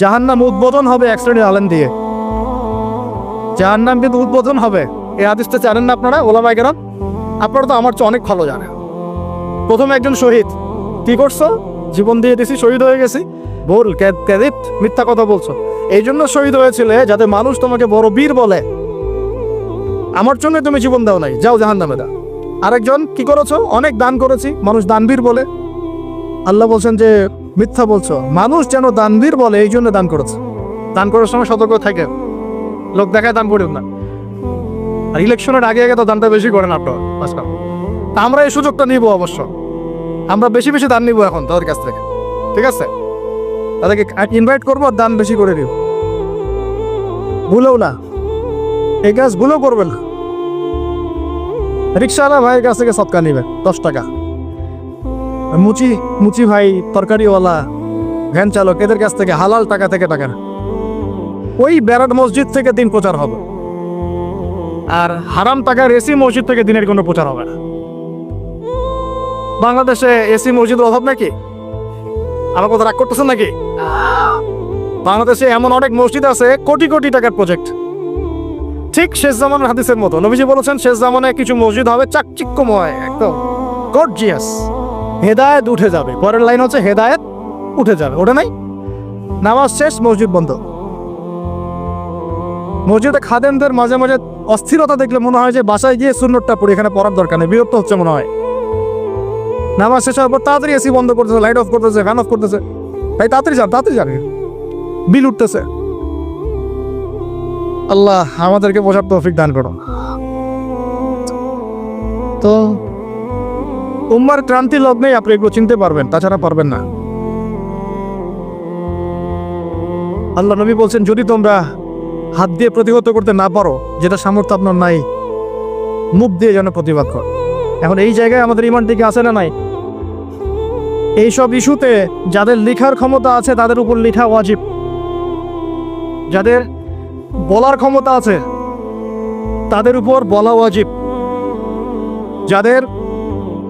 জাহান্নাম উদ্বোধন হবে এক শ্রেণির আলেম দিয়ে। জাহান্নাম কিন্তু উদ্বোধন হবে। এই হাদিসটা জানেন না আপনারা ওলামাই কেন আপনারা তো আমার চেয়ে অনেক ভালো জানেন। প্রথমে একজন শহীদ। কি করছ? জীবন দিয়ে দিছি, শহীদ হয়ে গেছি। ভুল ক্যাদিত মিথ্যা কথা বলছো। এই জন্য শহীদ হয়েছিলে যাতে মানুষ তোমাকে বড় বীর বলে। আমার জন্য তুমি জীবন দাও নাই, যাও জাহান নামে দা আরেকজন কি করেছ? অনেক দান করেছি, মানুষ দানবীর বলে। আল্লাহ বলছেন যে, মিথ্যা বলছো। মানুষ যেন দানবীর বলে, এই জন্য দান করেছে। দান করার সময় সতর্ক থাকে। লোক দেখায় দান করেন না। আর ইলেকশনের আগে আগে তো দানটা বেশি করেন আপনার আজকাল আমরা এই সুযোগটা নিব অবশ্য। আমরা বেশি বেশি দান নিব এখন তাদের কাছ থেকে। ঠিক আছে? তাদেরকে ইনভাইট করব দান বেশি করে দিব ভুলেও না। এই কাজ ভুলেও করবেন না। রিক্সাওয়ালা ভাইয়ের কাছ থেকে সৎকা নিবে, দশ টাকা। মুচি মুচি ভাই, তরকারিওয়ালা, ভ্যান চালক, এদের কাছ থেকে হালাল টাকা থেকে টাকা ওই ব্যারাট মসজিদ থেকে দিন প্রচার হবে। আর হারাম টাকার এসি মসজিদ থেকে দিনের কোনো প্রচার হবে না। বাংলাদেশে এসি মসজিদের অভাব নাকি? আমার কথা রাগ করতেছেন নাকি? বাংলাদেশে এমন অনেক মসজিদ আছে, কোটি কোটি টাকার প্রজেক্ট ঠিক শেষ জামানের হাদিসের মতো। নবীজি বলেছেন, শেষ জামানায় কিছু মসজিদ হবে চাকচিক্যময়, একদম গর্জিয়াস হেদায়েত উঠে যাবে। পরের লাইন হচ্ছে হেদায়েত উঠে যাবে। ওটা নাই? নামাজ শেষ, মসজিদ বন্ধ। মসজিদে খাদেমদের মাঝে মাঝে অস্থিরতা দেখলে মনে হয় যে বাসায় গিয়ে সুন্নতটা পড়ি, এখানে পড়ার দরকার নেই, বিরক্ত হচ্ছে মনে হয়। নামাজ শেষ হওয়ার পর তাড়াতাড়ি এসি বন্ধ করতেছে লাইট অফ করতেছে ফ্যান অফ করতেছে। তাই তাড়াতাড়ি যান, তাড়াতাড়ি বিল উঠতেছে। আল্লাহ আমাদেরকে বোঝার তৌফিক দান করো তো উম্মার ক্রান্তি লগ্নেই আপনি এগুলো চিনতে পারবেন, তাছাড়া পারবেন না। আল্লাহ নবী বলছেন, যদি তোমরা হাত দিয়ে প্রতিহত করতে না পারো, যেটা সামর্থ্য আপনার নাই, মুখ দিয়ে যেন প্রতিবাদ কর। এখন এই জায়গায় আমাদের ইমান দিকে আসে না নাই? এইসব ইস্যুতে যাদের লেখার ক্ষমতা আছে, তাদের উপর লেখা ওয়াজিব। যাদের বলার ক্ষমতা আছে, তাদের উপর বলা ওয়াজিব। যাদের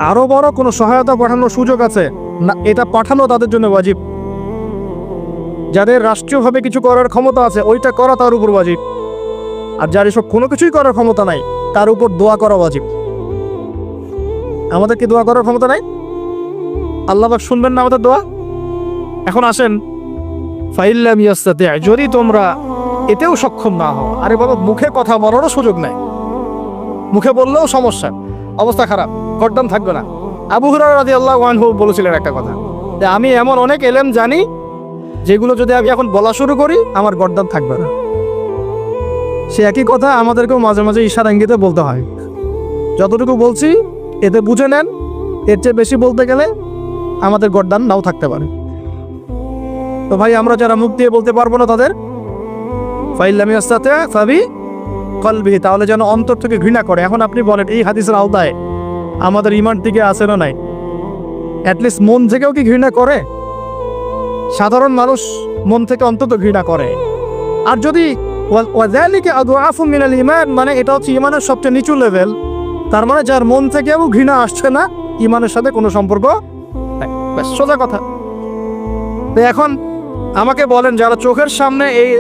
আরও বড় কোনো সহায়তা পাঠানোর সুযোগ আছে? না, এটা পাঠানো তাদের জন্য ওয়াজিব। যাদের রাষ্ট্রীয়ভাবে কিছু করার ক্ষমতা আছে, ওইটা করা তার উপর ওয়াজিব। আর যার এসব কোনো কিছুই করার ক্ষমতা নাই, তার উপর দোয়া করা ওয়াজিব। আমাদের কি দোয়া করার ক্ষমতা নাই? আল্লাহ পাক শুনবেন না আমাদের দোয়া? এখন আসেন। ফাইল্লাম ইয়াস্তাতে, যদি তোমরা এতেও সক্ষম না হও, আরে বাবা, মুখে কথা বলারও সুযোগ নাই। মুখে বললেও সমস্যা, অবস্থা খারাপ। গরদান থাকবে না। আবু হুরার রাজি আল্লাহ ওয়ানহু বলেছিলেন একটা কথা আমি এমন অনেক এলেম জানি, যেগুলো যদি আমি এখন বলা শুরু করি, আমার গরদান থাকবে না। সে একই কথা আমাদেরকেও মাঝে মাঝে ইশারা ইঙ্গিতে বলতে হয়। যতটুকু বলছি, এতে বুঝে নেন, এর চেয়ে বেশি বলতে গেলে আমাদের গরদান নাও থাকতে পারে। তো ভাই, আমরা যারা মুখ দিয়ে বলতে পারব না তাদের, ফাইল্লামি আস্তাতে কলবি তাহলে যেন অন্তর থেকে ঘৃণা করে। এখন আপনি বলেন, এই হাদিসের আওতায় আমাদের ইমান দিকে আসে না নাই? অ্যাটলিস্ট মন থেকেও কি ঘৃণা করে? সাধারণ মানুষ মন থেকে অন্তত ঘৃণা করে। আর যদি মানে এটা হচ্ছে ইমানের সবচেয়ে নিচু লেভেল তার মানে যার মন থেকেও ঘৃণা আসছে না ইমানের সাথে কোনো সম্পর্ক। সোজা কথা। তো এখন আমাকে বলেন, যারা চোখের সামনে এই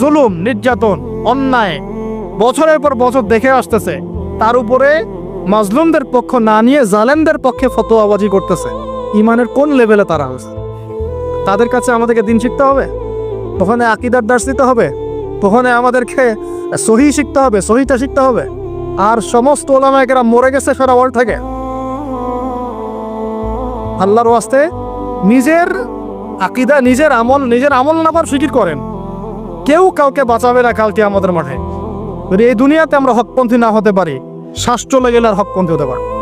জুলুম, নির্যাতন, অন্যায় বছরের পর বছর দেখে আসতেছে, তার উপরে মাজলুমদের পক্ষ না নিয়ে জালেমদের পক্ষে ফতোয়াবাজি করতেছে। ইমানের কোন লেভেলে তারা আছে? তাদের কাছে আমাদেরকে দিন শিখতে হবে? ওখানে আকিদার দাস দিতে হবে? ওখানে আমাদেরকে সহি শিখতে হবে সহিটা শিখতে হবে? আর সমস্ত ওলামায়কেরা মরে গেছে সারা ওয়ার্ল্ড থেকে। আল্লাহর ওয়াস্তে নিজের আকিদা, নিজের আমল নিজের আমল নামার ফিকির করেন। কেউ কাউকে বাঁচাবে না কালকে আমাদের মাঠে। এই দুনিয়াতে আমরা হকপন্থী না হতে পারি চলে হক আর হকপন্থী হতে পারি